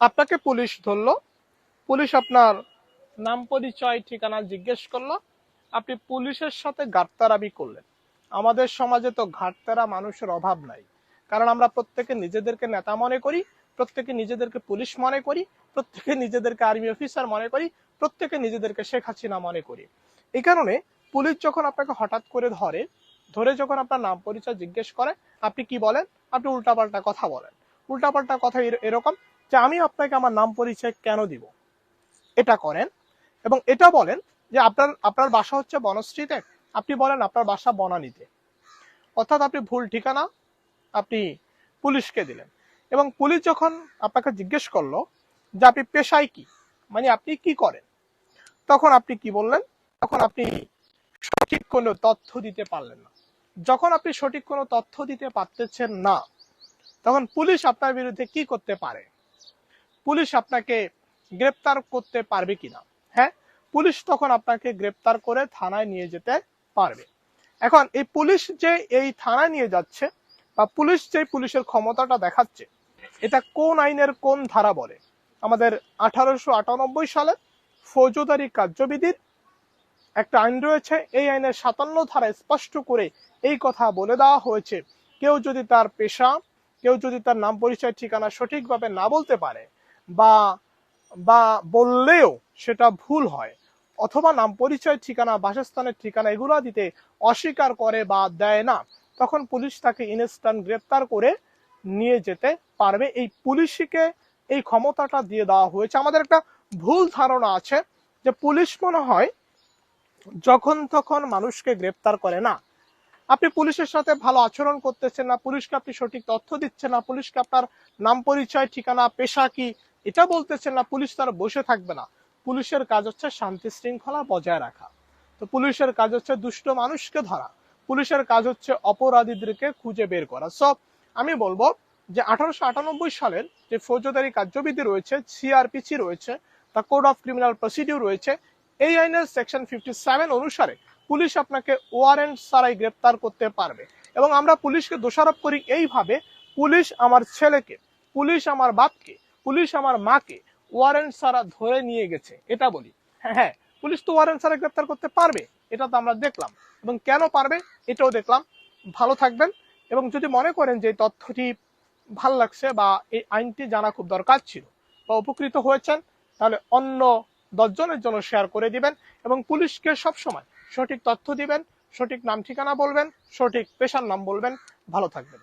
আপনাকে পুলিশ ধরলো। পুলিশ আপনার নাম পরিচয়, ঠিকানা জিজ্ঞেস করল। আপনি পুলিশের সাথে গার্তারাবি করলেন। আমাদের সমাজে তো ঘাটতারা মানুষের অভাব নাই। কারণ আমরা প্রত্যেকে নিজেদেরকে নেতা মনে করি, প্রত্যেকে নিজেদেরকে পুলিশ মনে করি, প্রত্যেকে নিজেদেরকে আর্মি অফিসার মনে করি, প্রত্যেকে নিজেদেরকে শেখ হাসিনা মনে করি। এই কারণে পুলিশ যখন আপনাকে হঠাৎ করে ধরে ধরে যখন আপনার নাম পরিচয় জিজ্ঞেস করে, আপনি কি বলেন? আপনি উল্টাপাল্টা কথা বলেন। উল্টাপাল্টা কথা এরকম যে আমি আপনাকে আমার নাম পরিচয় কেন দিব? এটা করেন। এবং এটা বলেন যে আপনার আপনার বাসা হচ্ছে বনশ্রীতে। আপনি বলেন আপনার বাসা বনানীতে। অর্থাৎ আপনি ভুল ঠিকানা আপনি পুলিশকে দিলেন। এবং পুলিশ যখন আপনাকে জিজ্ঞেস করল যে আপনি পেশায় কি মানে আপনি কি করেন, তখন আপনি কি বললেন? তখন আপনি সঠিক কোনো তথ্য দিতে পারলেন না। যখন আপনি সঠিক কোনো তথ্য দিতে পারতেছেন না, তখন পুলিশ আপনার বিরুদ্ধে কি করতে পারে? পুলিশ আপনাকে গ্রেপ্তার করতে পারবে কিনা? হ্যাঁ? পুলিশ তখন আপনাকে গ্রেপ্তার করে থানায় নিয়ে যেতে পারবে। এখন এই পুলিশ যে এই থানায় নিয়ে যাচ্ছে বা পুলিশ যে পুলিশের ক্ষমতাটা দেখাচ্ছে, এটা কোন আইনের কোন ধারা বলে? আমাদের আঠারোশো আটানব্বই সালে ফৌজদারি কার্যবিধির একটা আইন রয়েছে। এই আইনের সাতান্ন ধারায় স্পষ্ট করে এই কথা বলে দেওয়া হয়েছে। কেউ যদি তার পেশা, কেউ যদি তার নাম পরিচয় ঠিকানা সঠিকভাবে না বলতে পারে বা বা বললেও সেটা ভুল হয়। অথবা নাম পরিচয় ঠিকানা, বাসস্থানের ঠিকানা এগুলো দিতে অস্বীকার করে বা দেয় না, তখন পুলিশ তাকে ইনস্ট্যান্ট গ্রেপ্তার করে নিয়ে যেতে পারবে। এই পুলিশকে এই ক্ষমতাটা দিয়ে দেওয়া হয়েছে। আমাদের একটা ভুল ধারণা আছে যে পুলিশ মনে হয় যখন তখন মানুষকে গ্রেপ্তার করে না। আপনি পুলিশের সাথে ভালো আচরণ করতেছেন না, পুলিশকে আপনি সঠিক তথ্য দিচ্ছেন না, পুলিশকে আপনার নাম পরিচয় ঠিকানা, পেশা কি এটা বলতেছেন না, পুলিশ তার বসে থাকবে না। পুলিশের কাজ হচ্ছে শান্তি শৃঙ্খলা বজায় রাখা। তো পুলিশের কাজ হচ্ছে দুষ্ট মানুষকে ধরা। পুলিশের কাজ হচ্ছে অপরাধীদেরকে খুঁজে বের করা। সব আমি বলব যে আঠারোশো আটানব্বই সালের যে ফৌজদারি কার্যবিধি রয়েছে সিআরপিসি রয়েছে, the code of criminal procedure রয়েছে, এই আইনের সেকশন ফিফটি সেভেন অনুসারে পুলিশ আপনাকে ওয়ারেন্ট ছাড়াই গ্রেপ্তার করতে পারবে। এবং আমরা পুলিশকে দোষারোপ করি এইভাবে, পুলিশ আমার ছেলেকে, পুলিশ আমার বাপকে পুলিশ আমার মাকে ওয়ারেন্ট ছাড়া ধরে নিয়ে গেছে, এটা বলি। হ্যাঁ হ্যাঁ পুলিশ তো ওয়ারেন্ট ছাড়া গ্রেপ্তার করতে পারবে, এটা তো আমরা দেখলাম। এবং কেন পারবে, এটাও দেখলাম। ভালো থাকবেন, এবং যদি মনে করেন যে তথ্যটি ভালো লাগছে বা এই আইনটি জানা খুব দরকার ছিল বা উপকৃত হয়েছেন, তাহলে অন্য দশজনের জন্য শেয়ার করে দিবেন এবং পুলিশকে সবসময় সঠিক তথ্য দিবেন, সঠিক নাম ঠিকানা বলবেন, সঠিক পেশার নাম বলবেন। ভালো থাকবেন।